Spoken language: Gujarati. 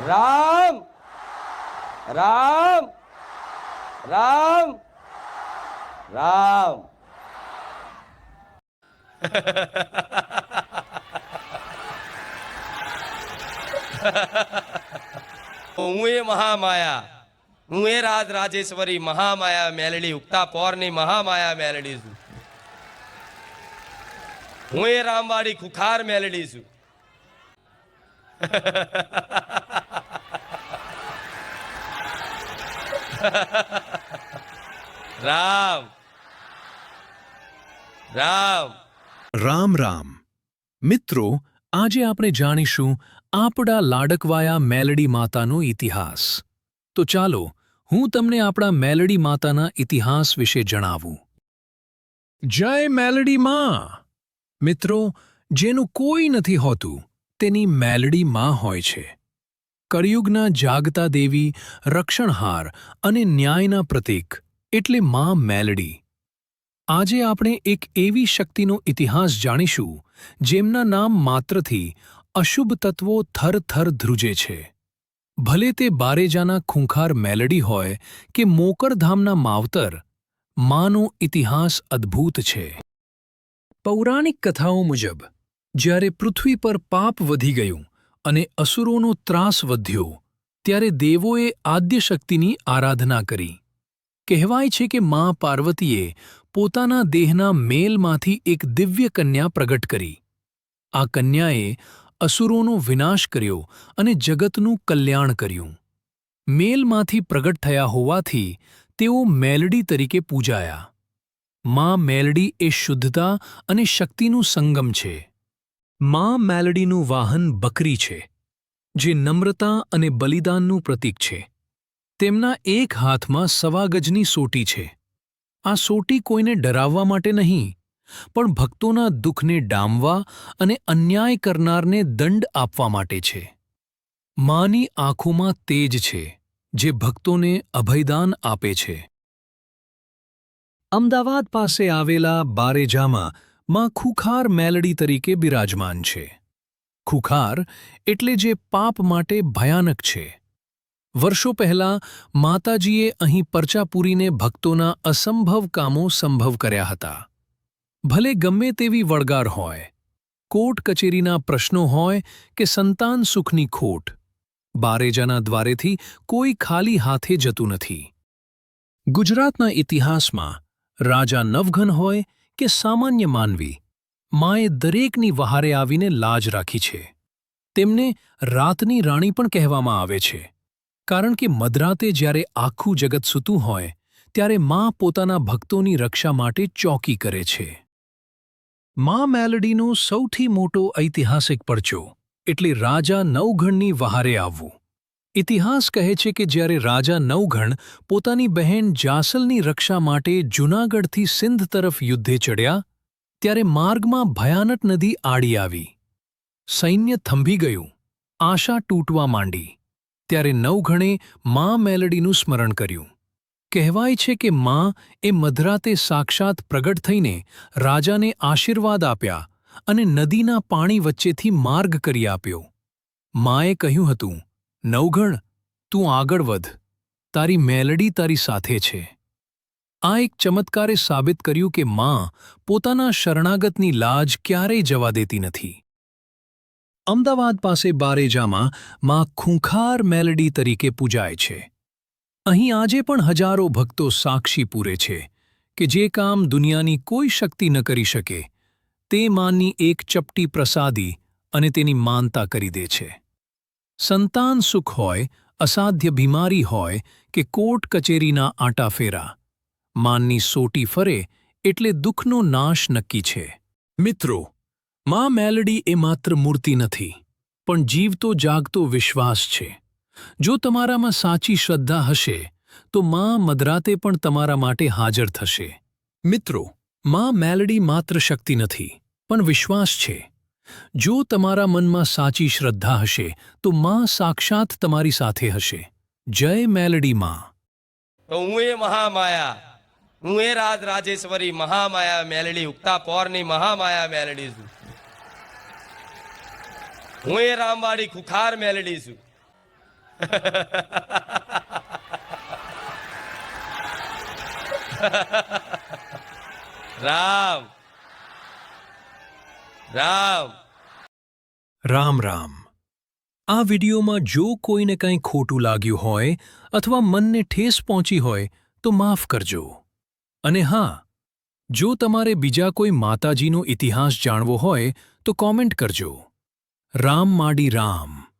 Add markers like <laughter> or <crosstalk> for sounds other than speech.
રામ! રામ! રામ! રામ! હું એ મહામાયા, હું એ રાજ રાજેશ્વરી મહામાયા મેલડી, ઉગતા પોરની મહામાયા મેલડી છું. હું એ રામવાડી ખુખાર મેલડી છું. <laughs> રામ. રામ. રામ રામ. મિત્રો, આજે આપણે જાણીશું આપણા લાડકવાયા મેલડી માતાનો ઇતિહાસ. તો ચાલો, હું તમને આપણા મેલડી માતાના ઇતિહાસ વિશે જણાવું. જય મેલડી માં. મિત્રો, જેનું કોઈ નથી હોતું, તેની મેલડી માં હોય છે. કળિયુગના જાગતા દેવી, રક્ષણહાર અને ન્યાયના પ્રતીક, એટલે મા મેલડી. આજે આપણે એક એવી શક્તિનો ઇતિહાસ જાણીશું, જેમના નામ માત્રથી અશુભ તત્વો થર થર ધ્રુજે છે. ભલે તે બારેજાના ખૂંખાર મેલડી હોય કે મોકરધામના માવતર, માનો ઇતિહાસ અદ્ભુત છે. પૌરાણિક કથાઓ મુજબ, જ્યારે પૃથ્વી પર પાપ વધી ગયું અને અસુરોનો ત્રાસ વધ્યો, ત્યારે દેવોએ આદ્યશક્તિની આરાધના કરી. કહેવાય છે કે મા પાર્વતીએ પોતાના દેહના મેલમાંથી એક દિવ્ય કન્યા પ્રગટ કરી. આ કન્યાએ અસુરોનો વિનાશ કર્યો અને જગતનું કલ્યાણ કર્યું. મેલમાંથી પ્રગટ થયા હોવાથી તેઓ મેલડી તરીકે પૂજાયા. મા મેલડી એ શુદ્ધતા અને શક્તિનું સંગમ છે. મા મેલડીનું વાહન બકરી છે, જે નમ્રતા અને બલિદાનનું પ્રતીક છે. તેમના એક હાથમાં સવા ગજની સોટી છે. આ સોટી કોઈને ડરાવવા માટે નહીં, પણ ભક્તોના દુઃખને ડામવા અને અન્યાય કરનારને દંડ આપવા માટે છે. માની આંખોમાં તેજ છે, જે ભક્તોને અભયદાન આપે છે. અમદાવાદ પાસે આવેલા બારેજામાં માં ખુખાર મેલડી તરીકે બિરાજમાન છે. ખુખાર એટલે જે પાપ માટે ભયાનક છે. વર્ષો પહેલા માતાજીએ અહીં પરચા પૂરીને ભક્તોના અસંભવ કામો સંભવ કર્યા હતા. ભલે ગમે તેવી વળગાર હોય, કોર્ટ કચેરીના પ્રશ્નો હોય કે સંતાન સુખની ખોટ, બારેજાના દ્વારેથી કોઈ ખાલી હાથે જતું નથી. ગુજરાતના ઇતિહાસમાં રાજા નવઘન હોય કે સામાન્ય માનવી માએ દરેકની વહારે આવીને લાજ રાખી છે. તેમને રાતની રાણી પણ કહેવામાં આવે છે. કારણ કે મધરાતે જ્યારે આખું જગત સૂતું હોય, ત્યારે મા પોતાના ભક્તોની રક્ષા માટે ચોકી કરે છે. મા મેલડીનો સૌથી મોટો ઐતિહાસિક પરચો એટલે રાજા નવઘણની વહારે આવવું. ઇતિહાસ કહે છે કે જ્યારે રાજા નવઘણ પોતાની બહેન જાસલની રક્ષા માટે જૂનાગઢથી સિંધ તરફ યુદ્ધે ચડ્યા, ત્યારે માર્ગમાં ભયાનક નદી આડી આવી. સૈન્ય થંભી ગયું, આશા તૂટવા માંડી. ત્યારે નવઘણે મા મેલડીનું સ્મરણ કર્યું. કહેવાય છે કે મા એ મધરાતે સાક્ષાત પ્રગટ થઈને રાજાને આશીર્વાદ આપ્યા અને નદીના પાણી વચ્ચેથી માર્ગ કરી આપ્યો. માએ કહ્યું હતું નવઘણ તું આગળ વધ. તારી મેલડી તારી સાથે છે. આ એક ચમત્કારે સાબિત કર્યું કે મા પોતાના શરણાગતની લાજ ક્યારેય જવા દેતી નથી. અમદાવાદ પાસે બારેજામાં માં ખૂંખાર મેલડી તરીકે પૂજાય છે. અહીં આજે પણ હજારો ભક્તો સાક્ષી પૂરે છે કે જે કામ દુનિયાની કોઈ શક્તિ ન કરી શકે, તે માની એક ચપટી પ્રસાદી અને તેની માનતા કરી દે છે. સંતાન સુખ હોય, અસાધ્ય બીમારી હોય કે કોર્ટ કચેરીના આંટાફેરા. માનની સોટી ફરે એટલે દુઃખનો નાશ નક્કી છે. મિત્રો, માં મેલડી એ માત્ર મૂર્તિ નથી, પણ જીવતો જાગતો વિશ્વાસ છે. જો તમારામાં સાચી શ્રદ્ધા હશે, તો મા મદરાતે પણ તમારા માટે હાજર થશે. મિત્રો, માં મેલડી માત્ર શક્તિ નથી, પણ વિશ્વાસ છે. જો તમારા મનમાં સાચી શ્રદ્ધા હશે, તો માં સાક્ષાત તમારી સાથે હશે. જય મેલડી માં. હું એ મહામાયા હું એ રાજ રાજેશ્વરી મહામાયા મેલડી, ઉગતા પોરની મહામાયા મેલડી છું. હું એ રામવાડી ખુખાર મેલડી છું. <laughs> રામ. રામ. રામ રામ. આ વિડીયોમાં જો કોઈને કંઈ ખોટું લાગ્યું હોય અથવા મનને ઠેસ પહોંચી હોય, તો માફ કરજો. અને હા, જો તમારે બીજા કોઈ માતાજીનો ઇતિહાસ જાણવો હોય, તો કોમેન્ટ કરજો. રામ માડી રામ.